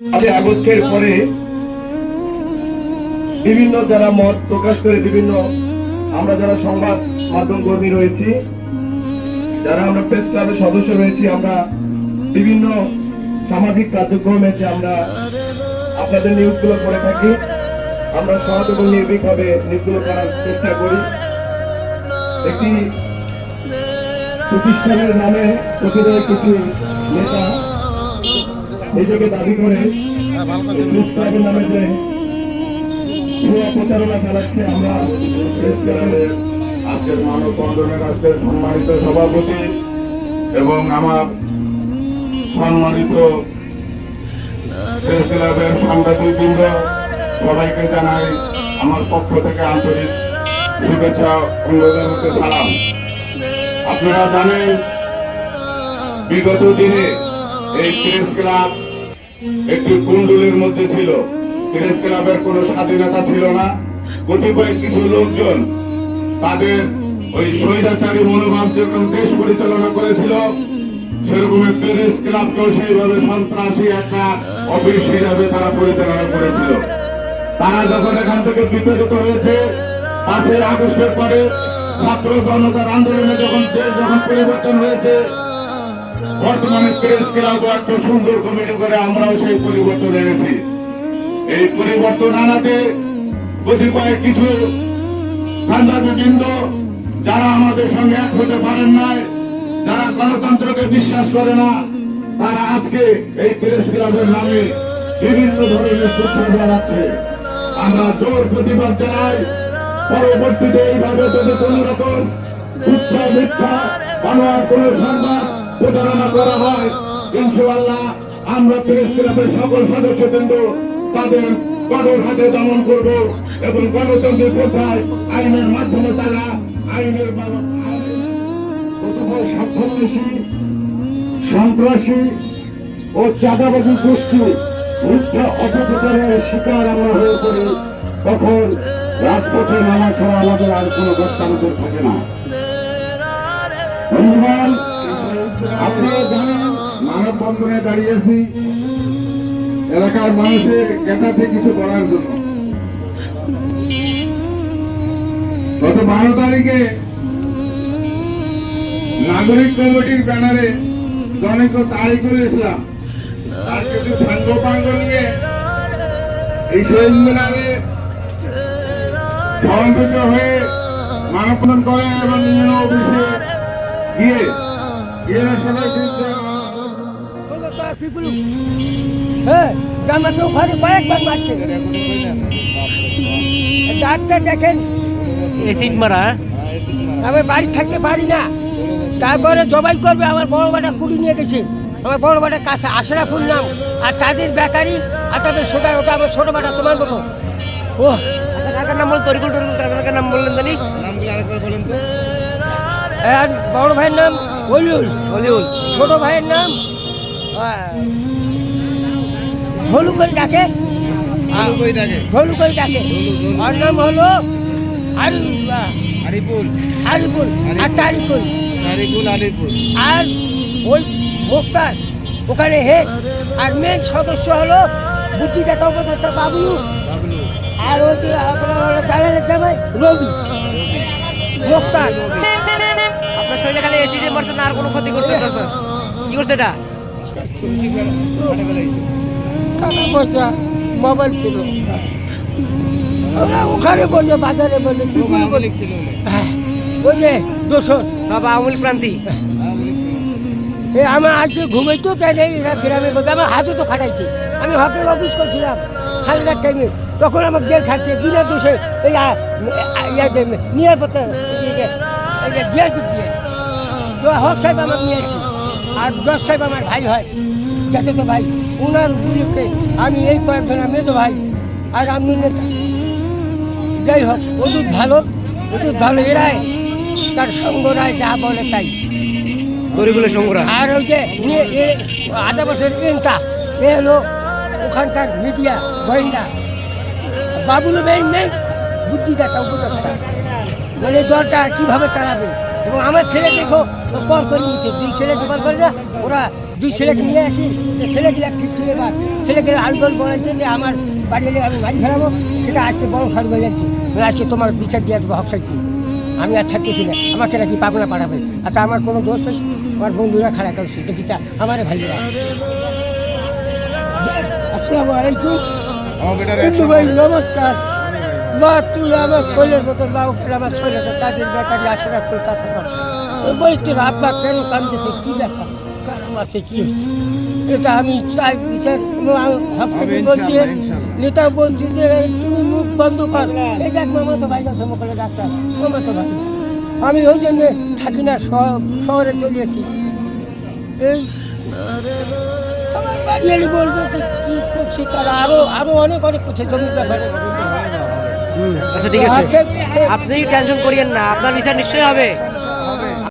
আগস্টের পরে বিভিন্ন যারা মত প্রকাশ করে, বিভিন্ন আমরা যারা সংবাদ মাধ্যম কর্মী রয়েছি, যারা আমরা প্রেস ক্লাবের সদস্য রয়েছি, আমরা বিভিন্ন সামাজিক কার্যক্রমে যে আমরা আপনাদের নিউজগুলো করে থাকি, আমরা সহজ এবং নির্ভীকভাবে নিউজগুলো করার চেষ্টা করি। একটি প্রতিষ্ঠানের নামে প্রতিদিন কিছু নেতা নিজেকে দাবি করে সম্মানিত সভাপতি এবং আমার সম্মানিত প্রেস ক্লাবের সাংবাদিকবৃন্দ, সবাইকে জানাই আমার পক্ষ থেকে আন্তরিক শুভেচ্ছা অন্যদের মধ্যে সালাম। আপনারা জানেন, বিগত দিনে এই প্রেস ক্লাব একটি কুণ্ডুলির মধ্যে ছিল। প্রেস ক্লাবের কোনো স্বাধীনতা ছিল না। কতিপয় কিছু লোকজন তাদের ওই স্বৈরাচারী মনোভাব যেরকম দেশ পরিচালনা করেছিল, সেরকম প্যারিস ক্লাবকেও সেইভাবে সন্ত্রাসী একটা অফিস হিসাবে তারা পরিচালনা করেছিল। তারা যখন এখান থেকে বিতাড়িত হয়েছে পাঁচের আগস্টের পরে ছাত্র জনতার আন্দোলনে যখন দেশ যখন পরিবর্তন হয়েছে বর্তমানে প্রেস ক্লাব একটা সুন্দর কমিটি করে, আমরাও সেই পরিবর্তন এনেছি। এই পরিবর্তন আনাতে কতিপয় কিছু যারা আমাদের সঙ্গে এক হতে পারেন নাই, যারা গণতন্ত্রকে বিশ্বাস করে না, তারা আজকে এই প্রেস ক্লাবের নামে বিভিন্ন ধরনের প্রচার চালাচ্ছে আমরা জোর প্রতিবাদ জানাই, পরবর্তীতে এইভাবে যদি কোন রকম তুচ্ছ মিথ্যা, বানোয়ার কোন সংবাদ প্রচারণা করা হয়। ইনশাআল্লাহ, আমরা প্রেস ক্লাবের সকল সদস্যবৃন্দ তাদের কঠোর হাতে দমন করব এবং গণতন্ত্রের প্রথায় আইনের মাধ্যমে তারা আইনের সন্ত্রাসী ও চাঁদাবাদী গোষ্ঠী মিথ্যা অপপ্রচারের শিকার আমরা হয়ে পড়ি। তখন রাজপথে নামা ছাড়া আমাদের আর কোনো দস্তাবেজের থাকে না। আপনারা জানেন, মানববন্ধনে দাঁড়িয়েছি। এলাকার মানুষের জ্ঞাতাতে কিছু করার জন্য। গত বারো তারিখে নাগরিক কমিটির ব্যানারে জনৈক তারিকুল ইসলাম তার কিছু সাঙ্গ নিয়ে এই শহীদ মিনারে সমবেত হয়ে মানববন্ধন করে এবং বিভিন্ন অফিসে গিয়ে হ্যাঁ ওখানে কয়েকবার মারছে ডাক্তার দেখেন এসিড মারা আমি বাড়ি থাকতে পারি না। তারপরে জবাই করবে আমার বড় বাটা কুড়ি নিয়ে গেছে। আমার বড় বাটার কাছে আশরাফুল নাম। আর তাদের বেকারি আর তাদের সোটা ওটা আমার ছোট বাটা তোমার মতো ও আচ্ছা কাকার নাম বল তরিকুল টরিকুল কাকার নাম বললেন জানি? আর বড় ভাইয়ের নাম হলিউল হলিউল। ছোট ভাইয়ের নাম? হলু করে ডাকে? হলু করে ডাকে। আর নাম হলো আরি আরিফুল। আর তারিকুল। আরিপুর আলিপুর। আর ওই মুক্তার। ওখানে হেড। আর মেন সদস্য হলো বুদ্ধিদাতা উপদেষ্টা বাবলু। আর ওই আপনার হলো দালালের জামাই রবি। মুক্তার। শরীরে খালি এসিডে মারছে না আর কোনো ক্ষতি করছে স্যার কি করছে এটা মানে টাকা পয়সা মোবাইল ছিল ওখানে বললে বাজারে বললে বাবা হ্যাঁ, ওই যে দোষর সব আওয়ামী লীগ প্রান্তি এ আমার আজ ঘুমাইতো তাই এরা বলতে আমার হাতে তো খাটাইছে আমি হকের অফিস করছিলাম খালিদার টাইমে তখন আমার জেল খাচ্ছে বিনা দোষে এই যে গিয়ার দিয়ে তো হক সাহেব আমার নিয়েছি আর দশ সাহেব আমার ভাই হয়। যাতে তো ভাই ওনার উপলক্ষে আমি এই কয়েকজন আমি তো ভাই আর আমি নেতা। যাই হোক ওষুধ ভালো ওষুধ ভালো এরাই। তার সঙ্গরায় যা বলে তাই। আর ওই যে আধা বছর এনটা এ হলো ওখানকার মিডিয়া গোয়েন্দা। বাবুল মেন নেই বুদ্ধিদাতা উপদেষ্টা। মানে দলটা কীভাবে চালাবে? এবং আমার ছেলে দেখো পর করে নিয়েছে দুই ছেলেকে পর করে না ওরা দুই ছেলেকে নিয়ে আসি যে ছেলেগুলো ঠিক ছেলে বা ছেলেকে আলগোল বলেছে যে আমার বাড়ি এলে আমি বাড়ি ফেরাবো সেটা আজকে বড় সার হয়ে যাচ্ছে আজকে তোমার বিচার দিয়ে আসব হক সাইড আমি আর থাকতেছি না আমাকে নাকি পাবনা পাঠাবে আচ্ছা আমার কোনো দোষ আছে আমার বন্ধুরা খারাপ করছে দেখি তা আমার ভাইরা আসসালামু আলাইকুম আমার ভাই নমস্কার মা তুই আমার ছেলের মতো মা উপরে আমার ছেলের তাদের বেকারি আশীর্বাদ করে কাছে বলি। তোর আব্বা কেন কান্দতেছে কি ব্যাপার? কারণ কি এটা আমি চাই বিচার বলছি। নেতা বলছি যে তুমি মুখ বন্ধ কর। এই মামা তো ভাই ধর্ম করে ডাক্তার মামা তো ভাই। আমি ওই জন্য থাকি না শহ- শহরে চলে এসেছি। এই বাড়ি বলব কি করছি তারা? আরও আরও অনেক অনেক করছে জমির ব্যাপারে। আচ্ছা ঠিক আছে। আপনি টেনশন করিয়েন না আপনার বিচার নিশ্চয়ই হবে